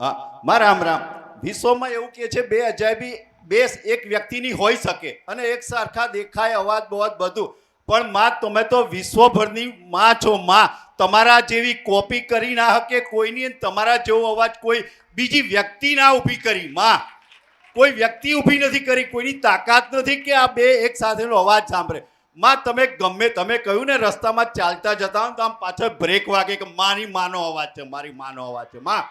હા માં રામ રામ. વિશ્વમાં એવું કે છે, બે અજાયબી, બે એક વ્યક્તિની હોઈ શકે અને એક સરખા દેખાય, અવાજ, બવાજ બધું. પણ માં, તમે તો વિશ્વભરની માં છો, માં. તમારા જેવી કોપી કરી ના શકે કોઈની તમારા જેવો અવાજ કોઈ બીજી વ્યક્તિ ના ઊભી કરી, માં. કોઈ વ્યક્તિ ઊભી નથી કરી, કોઈની તાકાત નથી કે આ બે એક સાથેનો અવાજ સાંભળે. માં, તમે ગમે, તમે કહ્યું ને, રસ્તામાં ચાલતા જતા તો આમ પાછળ બ્રેક વાગે કે મારી માનો અવાજ છે, મારી માનો અવાજ છે, માં.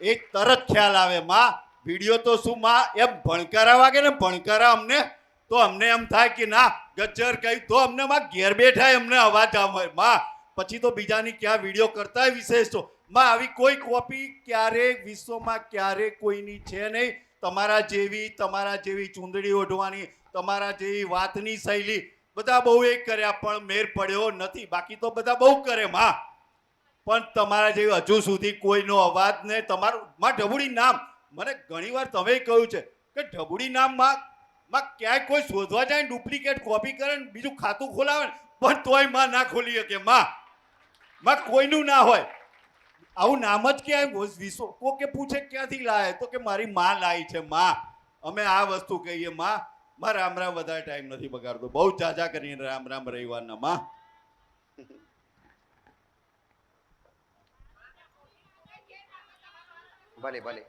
એ તરત ખ્યાલ આવે, માં, વીડિયો તો શું, માં, એમ ભણકારા વાગે ને ભણકારા અમને, તો અમને એમ થાય કે, ના, ગજ્જર કહ્યું, તો અમને, માં, ઘેર બેઠા અમને અવાજ આવે. માં, પછી તો બીજાની ક્યાં વીડિયો કરતા વિશેષ? છો માં, આવી કોઈ કોપી ક્યારે, વિશ્વમાં ક્યારે કોઈની છે નહીં. તમારા જેવી તમારા જેવી ચૂંદડી ઓઢવાની, તમારા જેવી વાતની શૈલી, બધા બહુ એ કર્યા, પણ મેર પડ્યો નથી. બાકી તો બધા બહુ કરે, માં. પણ તમારા જેવી હજુ સુધી કોઈનો અવાજ ને તમારું, માં ઢબુડી નામ. મને ઘણીવાર તમે કહ્યું છે કે ઢબુડી નામમાં માં ક્યાંય કોઈ શોધવા જાય ડુપ્લિકેટ કોપી કરે ને બીજું ખાતું ખોલાવે ને, પણ તોયમાં ના ખોલી શકે. માં માં કોઈનું ના હોય. આવું નામ જ ક્યાંય વિશ્વ કોકે પૂછે ક્યાંથી લાવે? તો કે મારી માં લાવી છે, માં. અમે આ વસ્તુ કહીએ, માં માં રામ રામ, વધારે ટાઈમ નથી બગાડતો. બહુ જાજા કરીને રામ રામ રવિવારના, માં. ભલે ભલે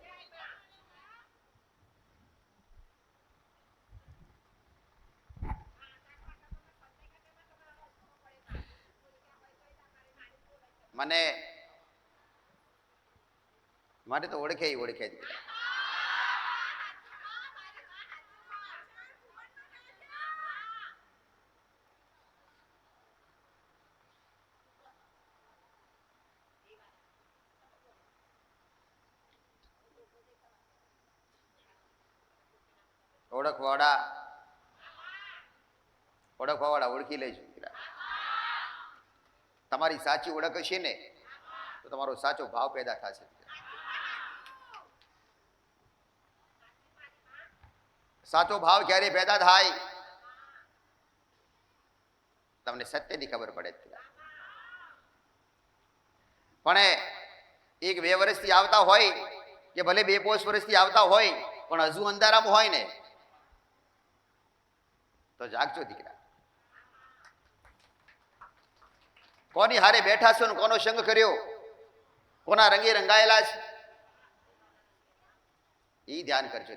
મને માટે તો ઓળખે ઈ ઓળખે જ ઓળખવાળા ઓળખવાવાળા ઓળખી લેજો દીકરા તમારી સાચી ઓળખ હશે ને, તો તમારો સાચો ભાવ પેદા થશે. સાચો ભાવ ક્યારે પેદા થાય, તમને સત્યની ખબર પડે પણ એક બે વર્ષથી આવતા હોય, કે ભલે બે પોષ વર્ષથી આવતા હોય, પણ હજુ અંધારામાં હોય ને, તો જાગજો દીકરા. કોની હારે બેઠા છો કોનો સંગ કર્યો? કોના રંગે રંગાયેલા છે? એ ધ્યાન કરજો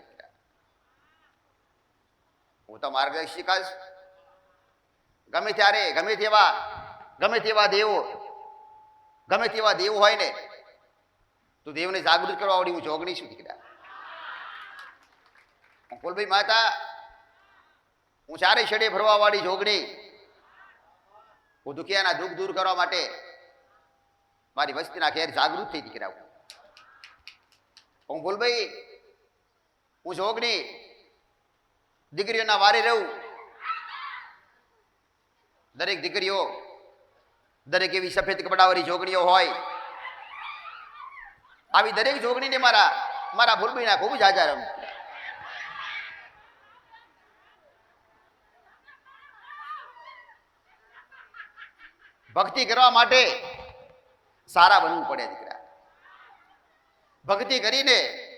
હું તો માર્ગદર્શિકા જ ગમે ત્યારે, ગમે તેવા ગમે તેવા દેવો, ગમે તેવા દેવ હોય ને, તો દેવને જાગૃત કરવા વાળી હું જોગણી છું દીકરા. કુલભાઈ માતા, હું ચારે છેડે ફરવા વાળી જોગણી હું દુખિયાના દુઃખ દૂર કરવા માટે મારી વસ્તીના ઘેર જાગૃત થઈ દીકરા હું હું ભૂલભાઈ, હું જોગણી, દીકરીઓના વારે રહું. દરેક દીકરીઓ, દરેક એવી સફેદ કપડાવાળી જોગણીઓ હોય. આવી દરેક જોગણીને મારા મારા ભૂલભાઈના ખૂબ જ હાજર રમ ભક્તિ કરવા માટે સારા બનવું પડે દીકરા. ભક્તિ કરીને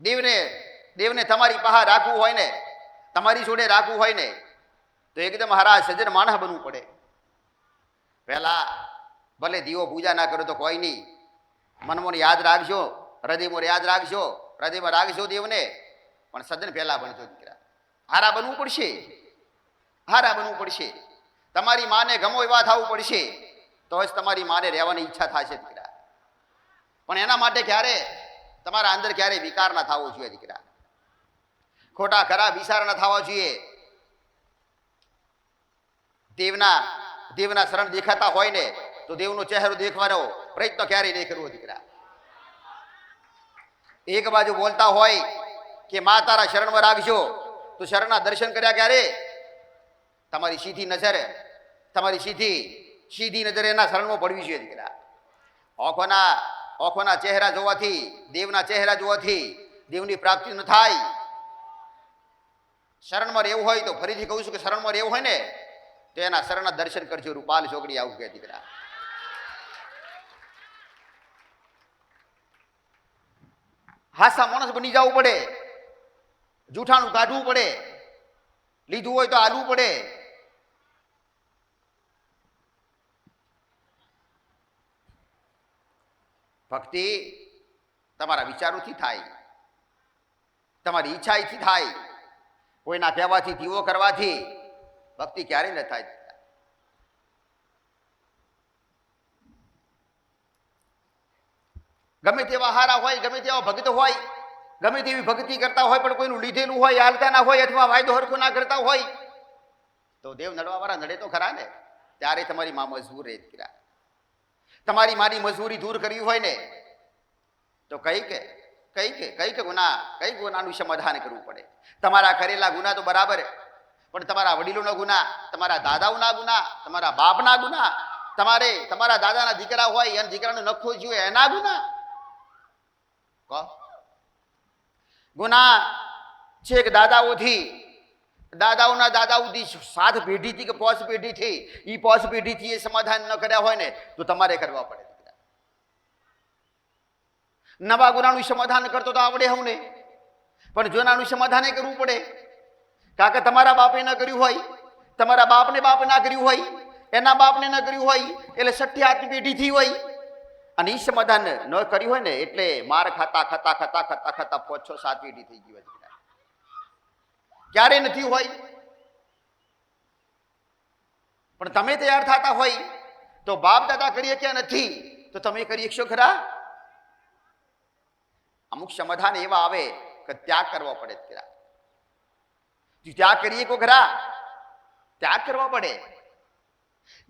દેવને દેવને તમારી પાસે રાખવું હોય ને, તમારી જોડે રાખવું હોય ને, તો એકદમ હારા સજ્જન માણસ બનવું પડે. પહેલા ભલે દીવો પૂજા ના કરો તો કોઈ નહીં. મનમાં યાદ રાખજો, હૃદયમાં યાદ રાખજો, હૃદયમાં રાખજો દેવને, પણ સજ્જન પહેલા બનજો દીકરા. હારા બનવું પડશે. હારા બનવું પડશે. તમારી માને ગમો એવા થવું પડશે. તો જ તમારી માને રહેવાની ઈચ્છા થશે દીકરા. પણ એના માટે ક્યારે? તમારા અંદર ક્યારે વિકાર ના થવો જોઈએ દીકરા. ખોટા ખરાબ વિચાર ના થવા જોઈએ. દેવના દેવના શરણ દેખાતા હોય ને, તો દેવનો ચહેરો દેખવાનો પ્રયત્ન ક્યારેય નહીં કરવો દીકરા. એક બાજુ બોલતા હોય કે મા તારા શરણમાં રાખજો, તો શરણના દર્શન કર્યા ક્યારે? તમારી સીધી નજર, તમારી સીધી સીધી નજર એના શરણમાં પડવી જોઈએ દીકરા. ઓખોના ઓખોના ચહેરા જોવાથી, દેવના ચહેરા જોવાથી દેવની પ્રાપ્તિ ન થાય. શરણમાં રહેવું હોય તો ફરીથી કહું છું કે શરણમાં રહેવું હોય ને, તો એના શરણના દર્શન કરજો, રૂપાલ છોકરી આવું કે દીકરા. હાસા માણસ બની જવું પડે. જૂઠાણું કાઢવું પડે. લીધું હોય તો આલવું પડે. ભક્તિ તમારા વિચારોથી થાય. તમારી ઈચ્છાથી થાય. કોઈના કહેવાથી, દીવો કરવાથી ભક્તિ ક્યારેય ન થાય. ગમે તેવા હારા હોય, ગમે તેવા ભક્ત હોય, ગમે તેવી ભક્તિ કરતા હોય, પણ કોઈનું લીધેલું હોય, હાલતા ના હોય, અથવા વાયદો હરખો ના કરતા હોય, તો દેવ નડવાવાળા નડે તો ખરા ને? ત્યારે તમારી માં મજબૂર રહે દીકરા તમારી મારી મજૂરી દૂર કરવી હોય ને, તો કઈ કે કઈ કે કઈ કે ગુના, કઈ ગુનાનું સમાધાન કરવું પડે? તમારા કરેલા ગુના તો બરાબર પણ તમારા વડીલોના ગુના, તમારા દાદાઓના ગુના, તમારા બાપના ગુના, તમારે, તમારા દાદાના દીકરા હોય અને દીકરાનું નખો જોઈએ એના ગુના? કહો ગુના છેક દાદાઓથી દાદાઓના દાદાઓથી સાત પેઢીથી કે પોસ પેઢીથી એ પોસ પેઢીથી એ સમાધાન ન કર્યા હોય ને, તો તમારે કરવા પડે નવા ગુનાનું સમાધાન કરતો તો આવડે હું ને. પણ જૂનાનું સમાધાન કરવું પડે. કારણ કે તમારા બાપે ન કર્યું હોય, તમારા બાપને બાપ ના કર્યું હોય, એના બાપને ન કર્યું હોય, એટલે છઠ્ઠી આઠમી પેઢીથી હોય. અને એ સમાધાન ન કર્યું હોય ને, એટલે માર ખાતા ખાતા ખાતા ખાતા ખાતા પાંચ છ સાત પેઢી થઈ ગઈ હોય. ક્યારે નથી હોય? પણ તમે તૈયાર થતા હોય, તો બાપ દાદા કરીએ કે નથી, તો તમે કરી શકશો ખરા? અમુક સમાધાન એવા આવે કે ત્યાગ કરવો પડે જો ત્યાગ કરીએ કો ખરા? ત્યાગ કરવો પડે.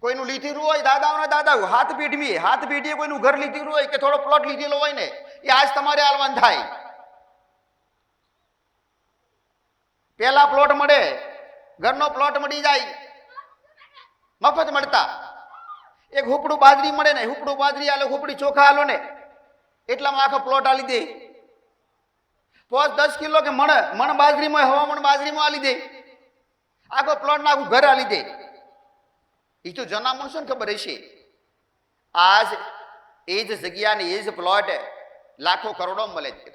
કોઈનું લીધેલું હોય, દાદાઓના દાદા હાથ પેઢી હાથ પીઢીએ કોઈનું ઘર લીધેલું હોય કે થોડો પ્લોટ લીધેલો હોય ને, એ આજ તમારે આલવાન થાય. પેલા પ્લોટ મળે, ઘરનો પ્લોટ મળી જાય. મફત મળતા. એક હુકડું બાજરી મળે ને હુકડું બાજરી આલો હુકડી ચોખા આલો ને, એટલામાં આખો પ્લોટ આલી દે. પોચ દસ કિલો કે મણ મણ બાજરીમાં હવામણ બાજરીમાં આલી દે. આખો પ્લોટ આખું ઘર આલી દે. એ તો જના માણસો ને ખબર હશે. આજ એ જ જગ્યાને એ જ પ્લોટ લાખો કરોડો મળે છે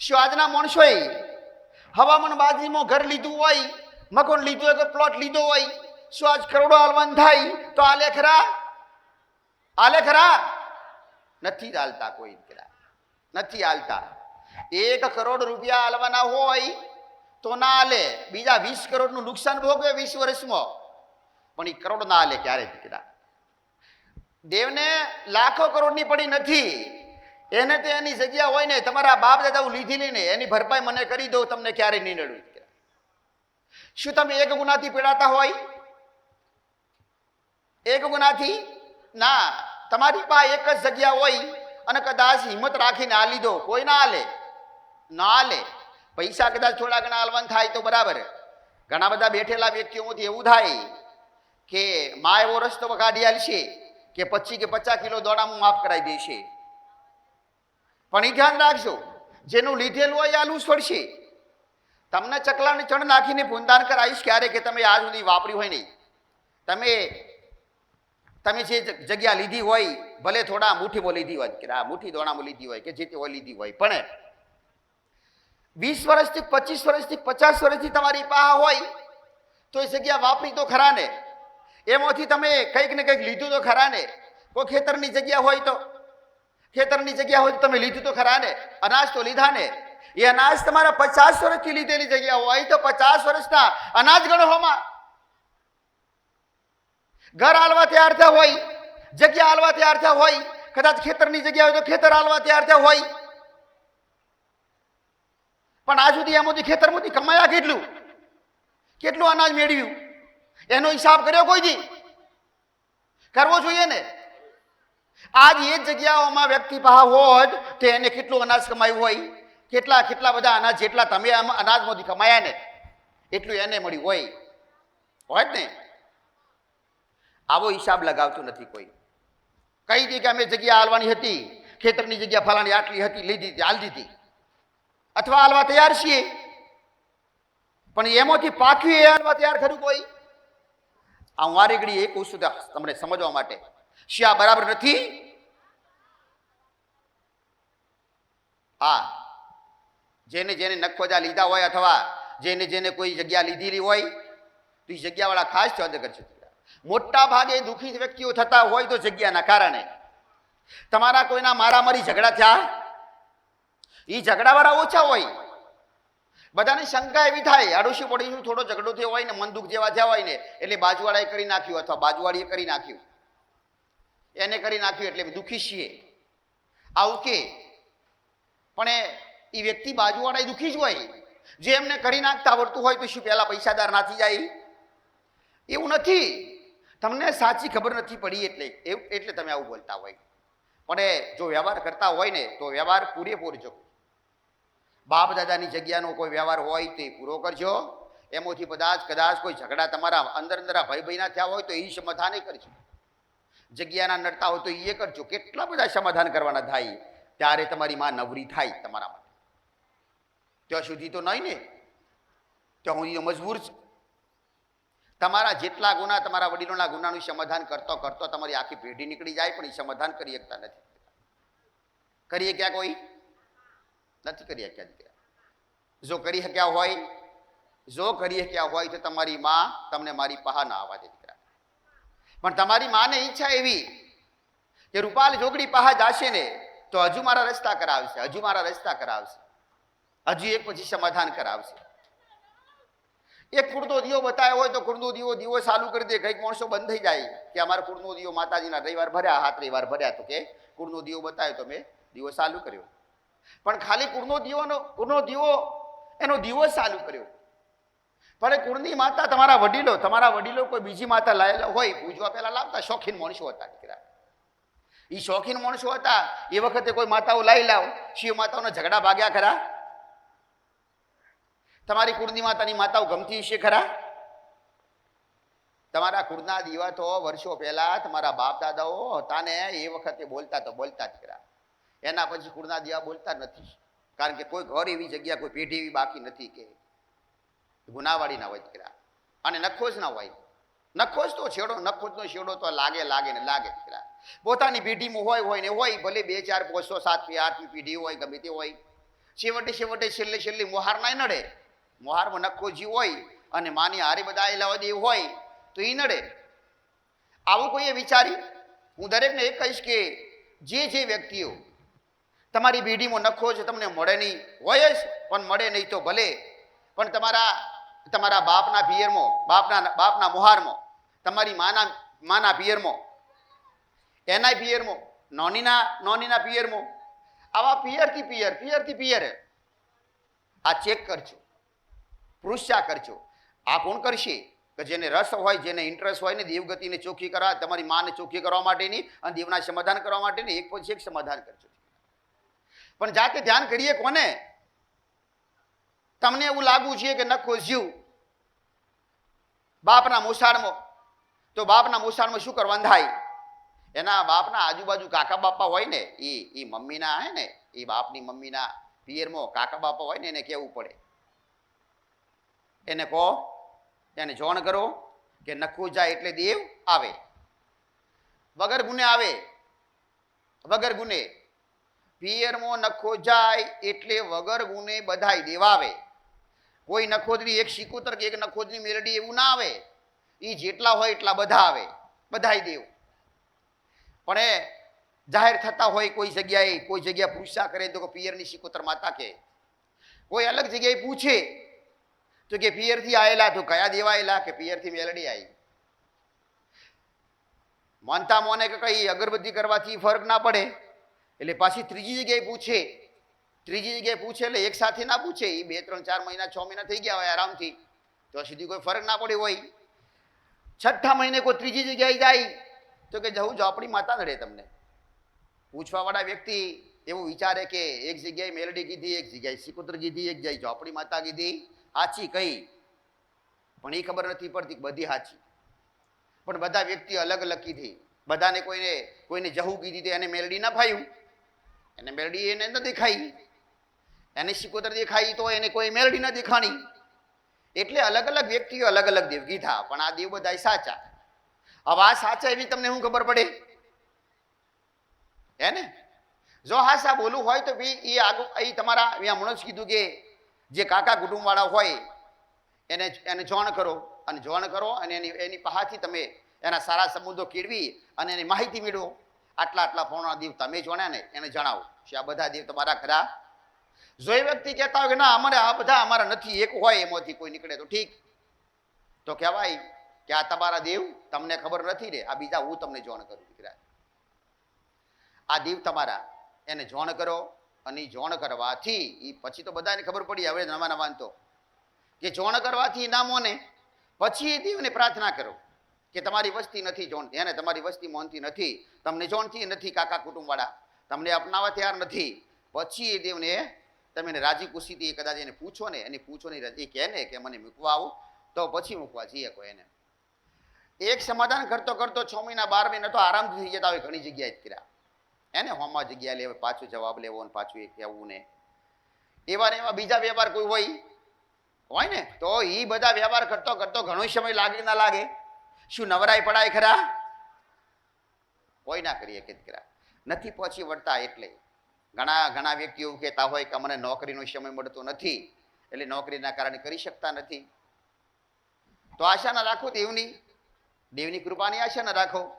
શું આજના માણસોએ હવામાન બાજરીમાં ઘર લીધું હોય મકાન લીધું હોય કે પ્લોટ લીધો હોય, શું આજ કરોડો હાલવાન થાય, તો આલે ખરા? આલે ખરા? નથી હાલતા કોઈ દીકરા. નથી હાલતા. એક કરોડ રૂપિયા હાલવાના હોય, તો ના હાલે. બીજા વીસ કરોડનું નુકસાન ભોગવે વીસ વર્ષમાં. પણ એ કરોડ ના હાલે ક્યારે દીકરા? દેવને લાખો કરોડની પડી નથી. એને તો એની જગ્યા હોય ને, તમારા બાપ દાદા નહીં ને, એની ભરપાઈ મને કરી દો, તમને ક્યારેય નહીં નડવી શું તમે એક ગુનાથી પીડાતા હોય? એક ગુનાથી? ના, તમારી પાસે એક જ જગ્યા હોય અને કદાચ હિંમત રાખીને આ લીધો કોઈ ના આલે. ના આલે. પૈસા કદાચ થોડા ઘણા આલવાન થાય તો બરાબર. ઘણા બધા બેઠેલા વ્યક્તિઓમાંથી એવું થાય કે માં એવો રસ્તો કાઢી આલશે કે પચીસ કે પચાસ કિલો દોડામાં માફ કરાવી દેશે પણ એ ધ્યાન રાખજો, જેનું લીધેલું હોય આલું છોડશે. તમને ચકલાને ચણ નાખીને ભૂંદાન કરાવીશ ક્યારે કે તમે આજ સુધી વાપરી હોય નહીં. તમે તમે જે જગ્યા લીધી હોય, ભલે થોડા મુઠ્ઠીમાં લીધી હોય, કે આ મુઠ્ઠી દોણામાં લીધી હોય, કે જે તે લીધી હોય, પણ વીસ વર્ષથી, પચીસ વર્ષથી, પચાસ વર્ષથી તમારી પાસે હોય, તો એ જગ્યા વાપરી તો ખરા ને. એમાંથી તમે કંઈક ને કંઈક લીધું તો ખરા ને. કોઈ ખેતરની જગ્યા હોય તો ખેતરની જગ્યા હોય તો તમે લીધું તો ખરા ને? અનાજ તો લીધા ને? એ અનાજ તમારા પચાસ વર્ષથી લીધેલી જગ્યા હોય. તો પચાસ વર્ષના અનાજ ગણવામાં ઘર હાલવા તૈયાર થયા હોય, જગ્યા હાલવા તૈયાર થયા હોય, કદાચ ખેતરની જગ્યા હોય તો ખેતર હાલવા તૈયાર થયા હોય. પણ આ સુધી એમાંથી ખેતરમાંથી કમાયા કેટલું? કેટલું અનાજ મેળવ્યું? એનો હિસાબ કર્યો કોઈ દી? કરવો જોઈએ ને? આજ એ જગ્યાઓમાં વ્યક્તિ પાસે હોત તો એને કેટલું અનાજ કમાયું હોય? કેટલા કેટલા બધા અનાજ જેટલા તમે અનાજમાંથી કમાયા ને, એટલું એને મળ્યું હોય. હોય ને? આવો હિસાબ લગાવતું નથી કોઈ. કઈ દી અમે જગ્યા હાલવાની હતી? ખેતરની જગ્યા ફલાણી આટલી હતી, લીધી હતી, હાલ દીધી. અથવા હાલવા તૈયાર છીએ? પણ એમાંથી પાક્યું એ હાલવા તૈયાર ખરું કોઈ? આ હું વારે ઘડી એક કહું તમને સમજવા માટે. શું આ બરાબર નથી? હા. જેને જેને નખોજા લીધા હોય અથવા જેને જેને કોઈ જગ્યા લીધેલી હોય, તો એ જગ્યાવાળા ખાસ ચોદ કરશે મોટા ભાગે દુઃખી વ્યક્તિઓ થતા હોય તો જગ્યાના કારણે. તમારા કોઈના મારામારી ઝઘડા થયા? એ ઝઘડાવાળા ઓછા હોય. બધાની શંકા એવી થાય આડોશી પડોશી થોડો ઝઘડો થયો હોય ને મન દુઃખ જેવા થયા હોય ને, એટલે બાજુવાળાએ કરી નાખ્યું અથવા બાજુવાળીએ કરી નાખ્યું. એને કરી નાખ્યું એટલે દુઃખી છીએ. આવું કે, પણ એ વ્યક્તિ બાજુવાળા દુઃખી જ હોય. જે એમને કરી નાખતા આવડતું હોય તો શું પહેલાં પૈસાદાર નાથી જાય? એવું નથી. તમને સાચી ખબર નથી પડી એટલે એટલે તમે આવું બોલતા હોય. પણ એ, જો વ્યવહાર કરતા હોય ને, તો વ્યવહાર પૂરેપૂરો જો. બાપ દાદાની જગ્યાનો કોઈ વ્યવહાર હોય તો એ પૂરો કરજો. એમાંથી કદાચ કદાચ કોઈ ઝઘડા તમારા અંદર અંદર ભાઈ ભાઈના થયા હોય તો એ સમાધાન કરજો. જગ્યાના નડતા હોય તો એ કરજો. કેટલા બધા સમાધાન કરવાના થાય? ત્યારે તમારી માં નવરી થાય તમારા માટે. ત્યાં સુધી તો નહીં ને? ત્યાં સુધી તો મજબૂર છે. તમારા જેટલા ગુના તમારા વડીલોના ગુનાનું સમાધાન કરતો કરતો તમારી આખી પેઢી નીકળી જાય, પણ એ સમાધાન કરી શકતા નથી. કરીએ ક્યાં કોઈ? નથી કરી શક્યા દીકરા. જો કરી શક્યા હોય, જો કરી શક્યા હોય તો તમારી માં તમને મારી પહા ના આવવા દે પણ તમારી માને ઈચ્છા એવી કે રૂપાલ જોગડી પહા જાશે ને તો હજુ મારા રસ્તા કરાવશે, હજુ મારા રસ્તા કરાવશે, હજુ એક પછી સમાધાન કરાવશે. એક કુર્દો દીવો બતાવ્યો હોય તો કુર્દો દીવો દીવો ચાલુ કરી દે, કંઈક માણસો બંધ થઈ જાય કે અમારા કુર્દો દીવો માતાજીના રવિવાર ભર્યા, હાથ રવિવાર ભર્યા, તો કે કુર્દો દીવો બતાવ્યો તો મેં દીવો ચાલુ કર્યો. પણ ખાલી કુળનો દીવોનો કુળનો દીવો એનો દીવો ચાલુ કર્યો. પણ એ કુળની માતા તમારા વડીલો તમારા વડીલો કોઈ બીજી માતા લાયેલા હોય પૂજવા પહેલા લાવતા શોખીન માણસો હતા દીકરા. એ શોખીન માણસો હતા, એ વખતે કોઈ માતાઓ લાવી લાવ શિવ માતાઓના ઝઘડા ભાગ્યા ખરા? તમારી કુળની માતાની માતાઓ ગમતી હશે ખરા? તમારા કુળના દીવા તો વર્ષો પહેલા તમારા બાપ દાદાઓ હતા ને એ વખતે બોલતા તો બોલતા જ ખરા. એના પછી કુળના દીવા બોલતા નથી. કારણ કે કોઈ ઘર એવી જગ્યા, કોઈ પેઢી એવી બાકી નથી કે ગુનાવાળી ના હોય દીકરા. અને નખોજ ના હોય. નખોજ તો છેડો, નખોજનો છેડો તો લાગે લાગે ને લાગે દીકરા. પોતાની પેઢીમાં હોય હોય ને હોય, ભલે બે, ચાર પાંચસો સાતમી, આઠમી પેઢી હોય, ગમે તે હોય. છેવટે છેવટે, છેલ્લે, છેલ્લી મોહાર ના નડે. મોહારમાં નખોજી હોય અને માની હારી બધા આવેલા હોય હોય, તો એ નડે. આવું કોઈએ વિચારી? હું દરેકને એ કહીશ કે જે જે વ્યક્તિઓ તમારી પેઢીમાં નખો છે તમને મળે નહીં, હોય જ, પણ મળે નહીં તો ભલે. પણ તમારા તમારા બાપના પિયરમો, બાપના બાપના મોહારમાં, તમારી માના માના પિયરમો એના પિયરમો, નોનીના નોનીના પિયરમાં, આવા પિયરથી પિયર પિયરથી પિયર. આ ચેક કરજો, પૃષ્ઠા કરજો. આ કોણ કરશે? કે જેને રસ હોય, જેને ઇન્ટરેસ્ટ હોય ને દેવગતિને ચોખ્ખી કરવા, તમારી માને ચોખ્ખી કરવા માટેની અને દેવના સમાધાન કરવા માટેની એક પછી એક સમાધાન કરજો. પણ જાતે ધ્યાન કરીએ કોને? તમને એવું લાગવું છે કે નખો જીવ બાપના મોસાળમાં? તો બાપના મોસાળમાં શું કરવા થાય? એના બાપના આજુબાજુ કાકા બાપા હોય ને, એ એ મમ્મીના હે ને, એ બાપની મમ્મીના પિયરમાં કાકા બાપા હોય ને, એને કહેવું પડે. એને કહો, એને જોણ કરો કે નખો જાય એટલે દેવ આવે. વગર ગુને આવે. વગર ગુને. પિયરમો નખો જાય એટલે વગર ગુને બધાય દેવ આવે. કોઈ નખોદરી, એક સિકોતર કે એક નખોદરી મેલડી એવું ના આવે. એ જેટલા હોય એટલા બધા આવે. બધાય દેવું. પણ એ જાહેર થતા હોય કોઈ જગ્યાએ, કોઈ જગ્યા પૂછા કરે તો કે પિયરની સિકોતર માતા કે. કોઈ અલગ જગ્યાએ પૂછે તો કે પિયરથી આવેલા તો કયા દેવા આવેલા કે પિયરથી મેલડી આવી. માનતા મોને કે કઈ અગરબત્તી કરવાથી ફરક ના પડે. એટલે પાછી ત્રીજી જગ્યાએ પૂછે ત્રીજી જગ્યાએ પૂછે એટલે એક સાથે ના પૂછે. એ બે, ત્રણ, ચાર મહિના, છ મહિના થઈ ગયા હોય આરામથી. તો સુધી કોઈ ફરક ના પડ્યો હોય. છઠ્ઠા મહિને કોઈ ત્રીજી જગ્યાએ જાય, તો કે જવું ઝોપડી માતા નડે તમને. પૂછવાવાળા વ્યક્તિ એવું વિચારે કે એક જગ્યાએ મેલડી કીધી, એક જગ્યાએ શ્રીકુત્ર કીધી, એક જગ્યાએ ઝોપડી માતા કીધી સાચી કઈ? પણ એ ખબર નથી પડતી બધી સાચી પણ બધા વ્યક્તિ અલગ અલગ કીધી. બધાને કોઈને કોઈને જહુ કીધી એને મેલડી ના ફાયું. એને મેલડી એને ન દેખાઈ. એને સિકોતર દેખાઈ તો એને કોઈ મેલડી ન દેખાણી. એટલે અલગ અલગ વ્યક્તિઓ અલગ અલગ દેવ કીધા પણ આ દેવ બધા સાચા. હવે આ સાચા એવી તમને શું ખબર પડે? હે ને? જો હાસા બોલું હોય તો ભાઈ એ આગળ એ તમારા અહીંયા હમણાં જ કીધું કે જે કાકા કુટુંબવાળા હોય, એને એને જોણ કરો, અને જોણ કરો, અને એની એની પહાથી તમે એના સારા સંબંધો કેળવી, અને એની માહિતી મેળવો. આટલા આટલા પૌણા દેવ તમે જોણ્યા ને, એને જણાવો. આ બધા દેવ તમારા ખરા જો વ્યક્તિ કહેતા હોય કે ના, અમારે આ બધા અમારા નથી, એક હોય એમાંથી કોઈ નીકળે તો ઠીક. તો કહેવાય કે આ તમારા દેવ તમને ખબર નથી રે, આ બીજા હું તમને જોણ કરું દીકરા. આ દેવ તમારા, એને જોણ કરો અને જોણ કરવાથી એ પછી તો બધાને ખબર પડી હવે નવા નવા તો. કે જોણ કરવાથી ના મોને પછી એ દેવને પ્રાર્થના કરો કે તમારી વસ્તી નથી જોણતી એને તમારી વસ્તી મોનતી નથી, તમને જોણતી નથી કાકા કુટુંબવાળા તમને અપનાવવા તૈયાર નથી, પછી એ દેવને તમે એને રાજી ખુશીથી એ કદાચ એને પૂછો ને, એની પૂછો ને એ કહે ને કે મને મૂકવા આવું, તો પછી મૂકવા જઈએ કોઈ એને. એક સમાધાન કરતો કરતો છ મહિના બાર મહિના તો આરામથી થઈ જતા હોય ઘણી જગ્યાએ જ કર્યા. એને હોમાં જગ્યા લેવા, પાછું જવાબ લેવો ને પાછું એ કહેવું ને. એવા ને એવા બીજા વ્યવહાર કોઈ હોય? હોય ને? તો એ બધા વ્યવહાર કરતો કરતો ઘણો સમય લાગે ના લાગે? શું નવરાય પડાય ખરા? કોઈ ના કરીએ કે દીકરા નથી પહોંચી વળતા એટલે. ઘણા ઘણા વ્યક્તિઓ એવું કહેતા હોય કે અમને નોકરીનો સમય મળતો નથી. એટલે નોકરીના કારણે કરી શકતા નથી. તો આશા ના રાખો દેવની. દેવની કૃપાની આશા ના રાખો.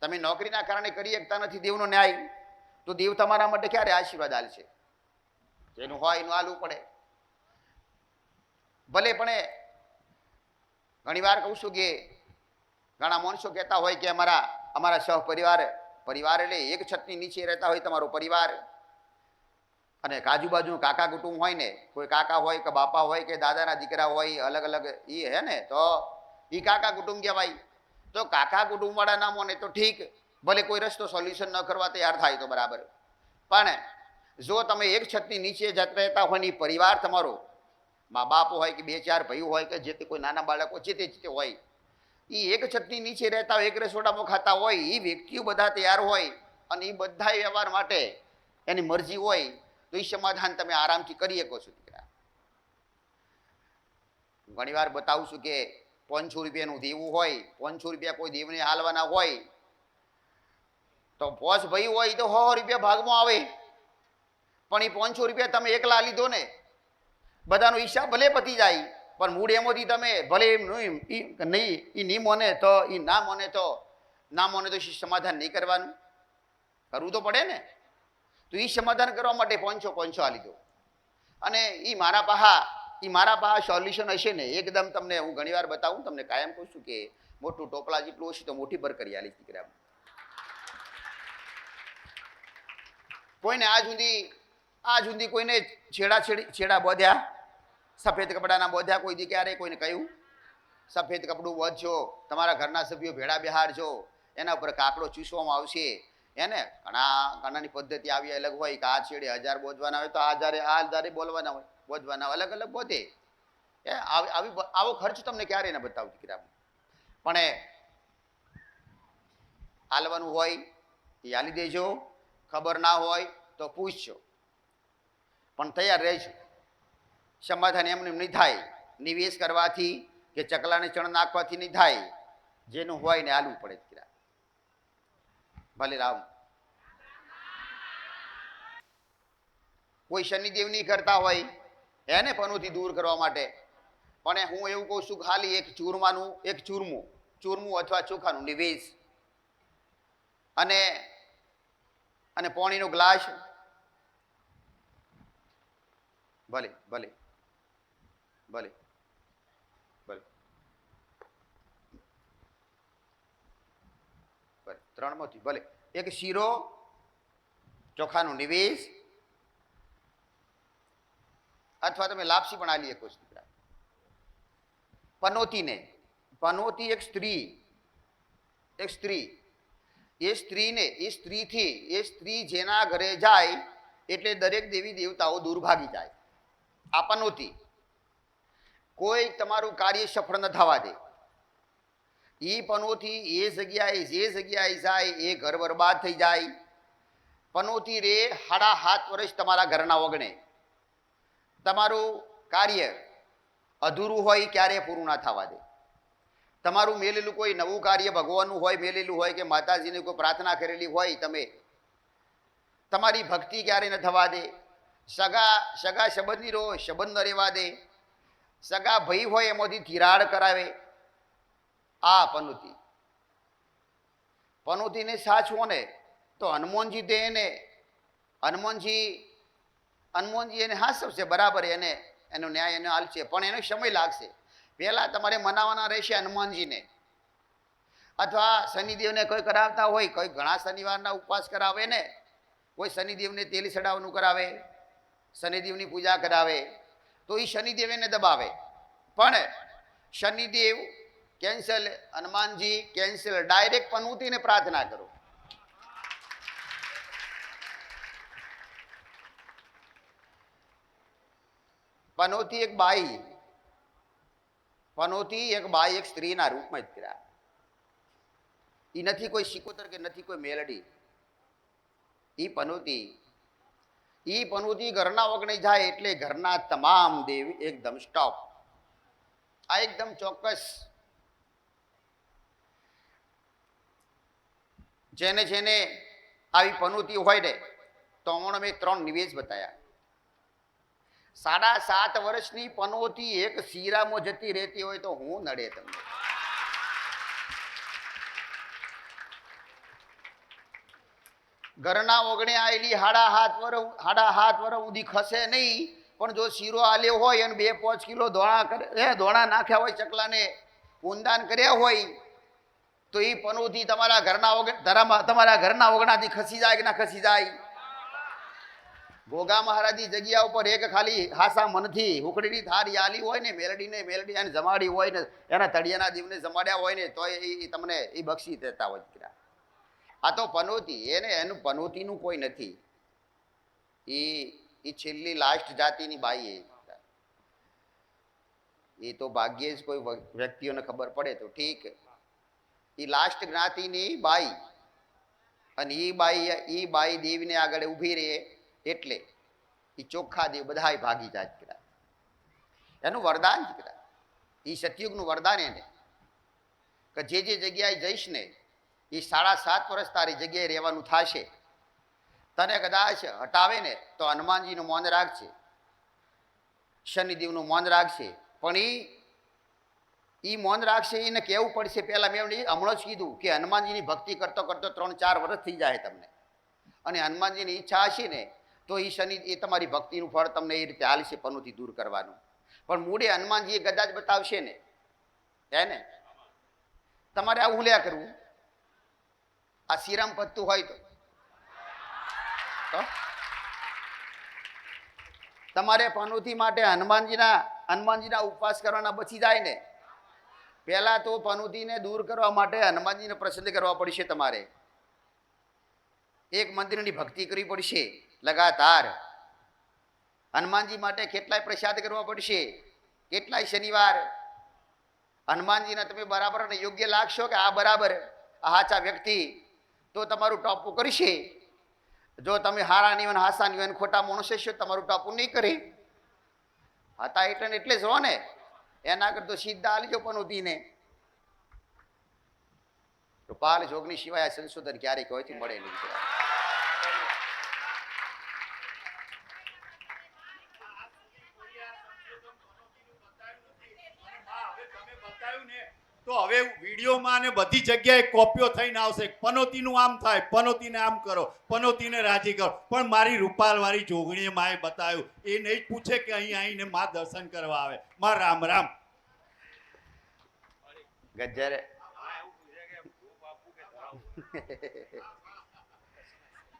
તમે નોકરીના કારણે કરી શકતા નથી દેવનો ન્યાય, તો દેવ તમારા માટે ક્યારે આશીર્વાદ આલશે? જેનું હોય એનું આલવું પડે. ભલે પણ ઘણીવાર કહું છું કે ઘણા માણસો કહેતા હોય કે અમારા અમારા સહપરિવાર પરિવાર એટલે એક છતની નીચે રહેતા હોય તમારો પરિવાર. અને આજુબાજુ કાકા કુટુંબ હોય ને, કોઈ કાકા હોય કે બાપા હોય કે દાદાના દીકરા હોય, અલગ અલગ એ હે ને, તો એ કાકા કુટુંબ કહેવાય. તો કાકા કુટુંબવાળા નામો ને તો ઠીક, ભલે કોઈ રસ્તો સોલ્યુશન ન કરવા તૈયાર થાય તો બરાબર. પણ જો તમે એક છતની નીચે જત રહેતા હોય ને પરિવાર તમારો, મા બાપ હોય કે બે ચાર ભાઈ હોય કે જે તે કોઈ નાના બાળકો જ તે હોય એ એક છતની નીચે રહેતા હોય, એક રસોડામાં ખાતા હોય એ વ્યક્તિઓ બધા તૈયાર હોય અને એ બધા વ્યવહાર માટે એની મરજી હોય, તો એ સમાધાન તમે આરામથી કરી શકો છો દીકરા. ઘણીવાર બતાવું છું કે પાંચસો રૂપિયાનું દેવું હોય, પાંચસો રૂપિયા કોઈ દેવને હાલવાના હોય, તો બોસ ભાઈ હોય તો સો રૂપિયા ભાગમાં આવે. પણ એ પાંચસો રૂપિયા તમે એકલા લીધો ને, બધાનો હિસાબ ભલે પતી જાય. પણ મૂળ એમાંથી તમે ભલે એમ નહીં એ નહીં મોને તો એ ના મોને તો, ના મોને તો સમાધાન નહીં કરવાનું? કરવું તો પડે ને. તો એ સમાધાન કરવા માટે પહોંચો પહોંચો આ લીધો અને એ મારા પાહા એ મારા પાહા સોલ્યુશન હશે ને, એકદમ તમને હું ઘણીવાર બતાવું તમને કાયમ કહું છું કે મોટું ટોપલા જેટલું હશે તો મોટી ભર કરી આલી દીકરા કોઈને આજ સુધી આજ સુધી કોઈને છેડા છેડી, છેડા બોધ્યા? સફેદ કપડાના બોધ્યા કોઈ દી ક્યારે? કોઈને કહ્યું? સફેદ કપડું બોધજો, તમારા ઘરના સભ્યો ભેળા બિહારજો એના ઉપર કાકડો ચૂસવામાં આવશે. એને ઘણા, ઘણાની પદ્ધતિ આવી અલગ હોય કે આ છેડે હજાર બોધવાના હોય તો આ હજારે આ હજારે બોલવાના હોય. બોધવાના અલગ અલગ બોધે. એ આવી આવી ખર્ચ તમને ક્યારે ન બતાવું દીકરા પણ એ હાલવાનું હોય એ હાલી દેજો. ખબર ના હોય તો પૂછજો. પણ તૈયાર રહેજો. સમાધાન એમને એમ નહીં થાય. નિવેશ કરવાથી કે ચકલાને ચણ નાખવાથી નહીં થાય. જેનું હોય ને આલવું પડે દીકરા ભલે રામ. કોઈ શનિદેવ નહીં કરતા હોય, એને પનોથી દૂર કરવા માટે. પણ હું એવું કહું છું ખાલી એક ચૂરમાનું, એક ચૂરમું ચૂરમું અથવા ચોખાનું નિવેશ. અને અને પાણીનો ગ્લાસ. ભલે ભલે. ભલે ભલે ભલે ત્રણમાંથી ભલે એક શીરો ચોખાનું નિવેશ અથવા તમે લાપસી પણ આલી શકો દીકરા. પનોતીને, પનોતી એક સ્ત્રી એક સ્ત્રી. એ સ્ત્રીને, એ સ્ત્રીથી, એ સ્ત્રી જેના ઘરે જાય, એટલે દરેક દેવી દેવતાઓ દૂર ભાગી જાય. આ પનોતી. કોઈ તમારું કાર્ય સફળ ન થવા દે. એ પનોથી એ જગ્યાએ જે જગ્યાએ જાય, એ ઘર બરબાદ થઈ જાય. પનોથી રે હાડા હાથ વર્ષ તમારા ઘરના ઓગણે. તમારું કાર્ય અધૂરું હોય ક્યારે પૂરું ના થવા દે. તમારું મેલેલું કોઈ નવું કાર્ય ભગવાનનું હોય, મેલેલું હોય કે માતાજીને કોઈ પ્રાર્થના કરેલી હોય તમે. તમારી ભક્તિ ક્યારે ન થવા દે. સગા સગા સંબંધી રહો, સંબંધ ન રહેવા દે. સગા ભાઈ હોય એમાંથી તિરાડ કરાવે. આ પનુતિ. પનુતિને સાચવો ને તો હનુમાનજી દે એને, હનુમાનજી હનુમાનજી એને હાસવશે બરાબર, એને, એનો ન્યાય, એને હાલશે પણ એનો સમય લાગશે. પહેલાં તમારે મનાવવાના રહેશે હનુમાનજીને. અથવા શનિદેવને કોઈ કરાવતા હોય, કોઈ ઘણા શનિવારના ઉપવાસ કરાવે ને, કોઈ શનિદેવને તેલ ચડાવવાનું કરાવે, શનિદેવની પૂજા કરાવે. તો એ શનિદેવ એને દબાવે. પણ Shanidev cancel Hanumanji cancel direct પનોતીને પ્રાર્થના કરો. પનોતી એક બાઈ. પનોતી એક બાઈ એક સ્ત્રીના રૂપમાં જ કર્યા. એ નથી કોઈ શિકોતર કે નથી કોઈ મેલડી. એ પનોતી એ પનોતી ઘરના ઓગણી જાય એટલે ઘરના તમામ દેવ એકદમ સ્ટોપ આ એકદમ ચોક્કસ. જેને જેને આવી પનોતી હોય ને, તો હમણાં મેં ત્રણ નિવેશ બતાવ્યા સાડા સાત વર્ષની પનોતી એક શીરામાં જતી રહેતી હોય તો હું નડે તમને. ઘરના ઓગણે આવેલી હાડા હાથ વર હાડા હાથ વર સુધી ખસે નહીં. પણ જો શીરો આલ્યો હોય અને બે પાંચ કિલો ધોણા કરે ધોણા નાખ્યા હોય, ચકલાને ઊંદાન કર્યા હોય, તો એ પનોતી તમારા ઘરના ઓગણ તમારા ઘરના ઓગણાથી ખસી જાય કે ના ખસી જાય? ગોગા મહારાજની જગ્યા ઉપર એક ખાલી હાસા મનથી હુકડીની થારી આલી હોય ને, મેલડીને મેલડી એને જમાડી હોય ને, એના તળિયાના દીવને જમાડ્યા હોય ને, તો એ તમને એ બક્ષી દેતા હોય આ તો પનોતી, એને, એનું પનોતીનું કોઈ નથી. એ એ છેલ્લી લાસ્ટ જાતિની બાઈ એ. તો ભાગ્યે જ કોઈ વ્યક્તિઓને ખબર પડે તો ઠીક. એ લાસ્ટ જ્ઞાતિની બાઈ. અને એ બાઈ એ બાઈ દેવીને આગળ ઊભી રહે એટલે એ ચોખ્ખા દેવ બધા ભાગી જાય દીકરા એનું વરદાન દીકરા એ સતયુગનું વરદાન એને. કે જે જે જગ્યાએ જઈશ ને એ સાડા સાત વર્ષ તારી જગ્યાએ રહેવાનું થશે. તને કદાચ હટાવે ને તો હનુમાનજીનું મૌન રાખશે શનિદેવનું મૌન રાખશે પણ એ એ મૌન રાખશે એને કહેવું પડશે? પહેલાં મેં એમને હમણાં જ કીધું કે હનુમાનજીની ભક્તિ કરતો કરતો ત્રણ ચાર વર્ષ થઈ જાય તમને. અને હનુમાનજીની ઈચ્છા હશે ને, તો એ શનિ, એ તમારી ભક્તિનું ફળ તમને એ રીતે હાલશે પનુથી દૂર કરવાનું. પણ મૂળે હનુમાનજી એ ગદા જ બતાવશે ને. હે ને? તમારે આવું લ્યા કરવું? આ શ્રીરામ પત્તું હોય તો? તમારે પનુથી માટે હનુમાનજીના હનુમાનજીના ઉપવાસ કરવાના બચી જાય ને. પહેલા તો પનોતીને દૂર કરવા માટે હનુમાનજીને પ્રસન્ન કરવા પડશે તમારે. એક મંદિરની ભક્તિ કરવી પડશે, લગાતાર. હનુમાનજી માટે કેટલાય પ્રસાદ કરવા પડશે, કેટલાય શનિવાર. હનુમાનજીને તમે બરાબર યોગ્ય લાગશો કે આ બરાબર, આ હાચા વ્યક્તિ. તો તમારું ટાપુ કરશે. જો તમે હારા નિવન હાસા નિવન ખોટા માણસો છો તમારું ટાપુ નહીં કરે. હતા એટલે એટલે જ રહો ને. એના કરતો સીધા આલીજો પનોતીને રૂપાલ જોગની સિવાય આ સંશોધન ક્યારેય કોઈથી મળે નહીં તો હવે વિડીયોમાં ને બધી જગ્યાએ કોપીઓ થઈને આવશે. પનોતીનું આમ થાય, પનોતીને આમ કરો, પનોતીને રાજી કરો. પણ મારી રૂપાલવાળી જોગણીએ માએ બતાવ્યું, એ નહીં પૂછે કે અહીં આવીને માં દર્શન કરવા આવે. માં રામ રામ. ગજ્જરે.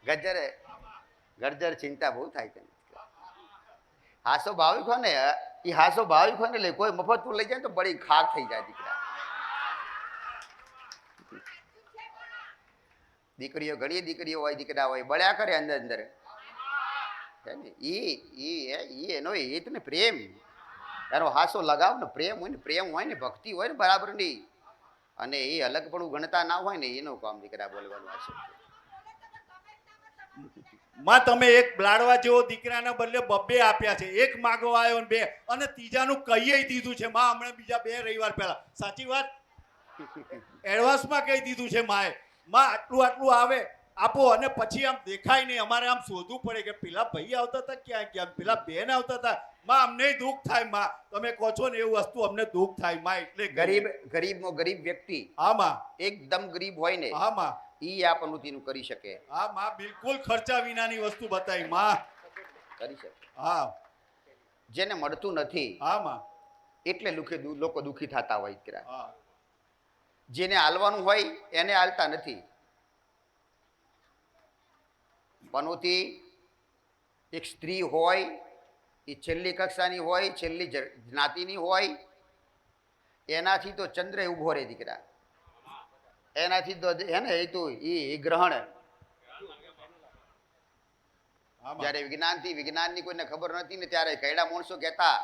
ગજ્જરે ગરજર ચિંતા બહુ થાય છે. હાસો ભાવિક હોય ને એ હાસો ભાવિક હોય ને કોઈ મફત લઈ જાય તો બળી ખાક થઈ જાય દીકરા. દીકરીઓ ઘણી દીકરીઓ હોય દીકરા હોય બળ્યા કરે અંદર અંદર. હે ને? ઈ ઈ એનો હિત ને પ્રેમ. એનો હાસો લગાવ ને પ્રેમ હોય ને પ્રેમ હોય ને ભક્તિ હોય ને બરાબરની. અને એ અલગ પણ ગણતા ના હોય ને એનું કામ દીકરા બોલવાનું હશે માં તમે એક બ્લાડવા જેવો દીકરાના બદલે બબ્બે આપ્યા છે. એક માગવા આવ્યો ને બે. અને ત્રીજાનું કહીએ દીધું છે. માં હમણાં બીજા બે રવિવાર પહેલા. સાચી વાત? એડવાન્સમાં કહી દીધું છે માએ. માં આટલું આટલું આવે આપો અને પછી આમ દેખાય નહીં. અમારે આમ શોધવું પડે કે પેલા ભાઈ આવતા હતા ક્યાં ક્યાં પેલા બેન આવતા હતા. માં અમને દુઃખ થાયમાં. તમે કહો છો ને એવું વસ્તુ અમને દુઃખ થાયમાં એટલે ગરીબ ગરીબમાં ગરીબ વ્યક્તિ હા માં. એકદમ ગરીબ હોય ને હા માં. ઈ આ પનોતીનું કરી શકે. હા માં બિલકુલ ખર્ચા વિનાની વસ્તુ બતાવી માં. કરી શકે. હા. જેને મળતું નથી હા માં. એટલે લોકો દુઃખી થતા હોય હા. જેને હાલવાનું હોય એને હાલતા નથી. પનોતી એક સ્ત્રી હોય એ છેલ્લી કક્ષાની હોય છેલ્લી જ્ઞાતિની હોય એનાથી તો ચંદ્ર ઊભો રહે દીકરા. એનાથી તો હે ને એ તો એ ગ્રહણ. જ્યારે વિજ્ઞાનથી વિજ્ઞાનની કોઈને ખબર નથી ને ત્યારે કૈડા માણસો કહેતા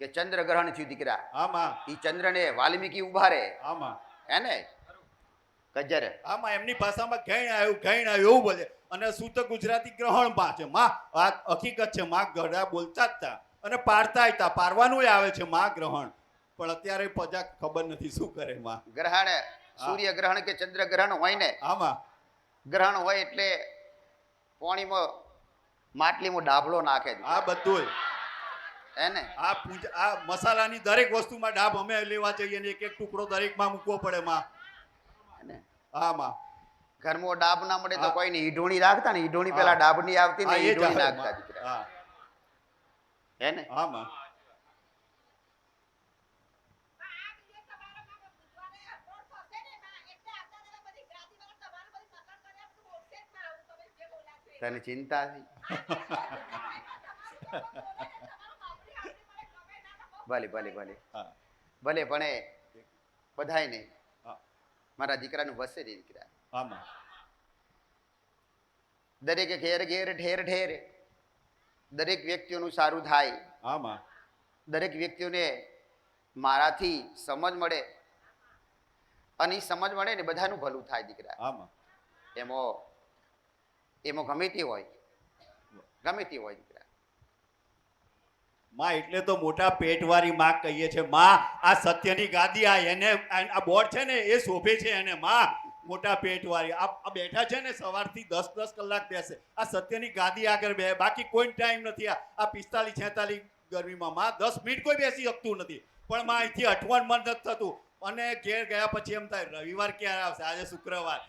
કે ચંદ્ર ગ્રહણ થયું દીકરા. આમાં. માં એ ચંદ્રને વાલ્મીકી ઊભા રહે આમાં એને કજર. આમાં એમની ભાષામાં ગૈણ આવ્યું ગૈણ આવ્યું એવું બોલે. અને શુદ્ધ ગુજરાતી ગ્રહણમાં છે? માં આ હકીકત છે માં ગળા બોલતા જ હતા અને પાડતા હતા પારવાનું આવે છે માં ગ્રહણ. પણ અત્યારે પજા ખબર નથી શું કરે માં. ગ્રહણ સૂર્ય ગ્રહણ કે ચંદ્ર ગ્રહણ હોય ને? આમાં. ગ્રહણ હોય એટલે પાણીમાં માટલીમાં ડાભલો નાખે આ બધું હે ને? આ પૂજા આ મસાલાની દરેક વસ્તુમાં ડાબ અમે લેવા જઈએ ને એક એક ટુકડો દરેકમાં મૂકવો પડે માં. હે માં. ઘરમાં ડાબ ના મળે તો કોઈ નહીં ઈઢોણી રાખતા ને? ઈઢોણી પેલા ડાબ ડાબની આવતી ને ઈઢોણી નાખતા દીકરા. હા. હે ને? હા માં. તને ચિંતા છે? ભલે ભલે ભલે. હા. ભલે પણ એ બધાય નહીં હા. મારા દીકરાનું વસે નહીં દીકરા. માં ઘેર ઘેર ઠેર ઠેર. દરેક વ્યક્તિઓનું સારું થાય. હા માં દરેક વ્યક્તિઓને મારાથી સમજ મળે. અને સમજ મળે ને બધાનું ભલું થાય દીકરા. હા એમાં એમાં ગમે તે હોય. ગમે તે હોય દીકરા. માં એટલે તો મોટા પેટવાળી માં કહીએ છે, માં, આ સત્યની ગાદી આ એને, આ બોર્ડ છે ને એ શોભે છે એને, માં. મોટા પેટવાળી આ બેઠા છે ને સવારથી દસ દસ કલાક બેસે. આ સત્યની ગાદી આગળ બે, બાકી કોઈ ટાઈમ નથી. આ આ પિસ્તાલીસ છેતાલીસ ગરમીમાં, માં, દસ મિનિટ કોઈ બેસી શકતું નથી. પણ માં, અહીંથી અઠવાણ મન નથી થતું. અને ઘેર ગયા પછી એમ થાય, રવિવાર ક્યારે આવશે? આજે શુક્રવાર.